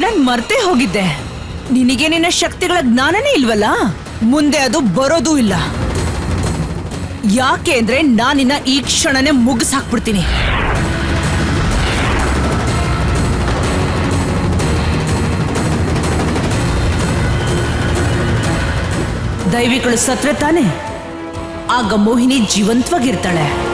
ನಾನ್ ಮರ್ತೇ ಹೋಗಿದ್ದೆ. ನಿನಗೆ ನಿನ್ನ ಶಕ್ತಿಗಳ ಜ್ಞಾನನೇ ಇಲ್ವಲ್ಲ? ಮುಂದೆ ಅದು ಬರೋದೂ ಇಲ್ಲ. ಯಾಕೆ ಅಂದ್ರೆ ನಾನಿನ್ನ ಈ ಕ್ಷಣನೇ ಮುಗಿಸ್ ಹಾಕ್ಬಿಡ್ತೀನಿ ದೈವಿಗಳು ಸತ್ರ ತಾನೆ? ಆಗ ಮೋಹಿನಿ ಜೀವಂತವಾಗಿರ್ತಾಳೆ.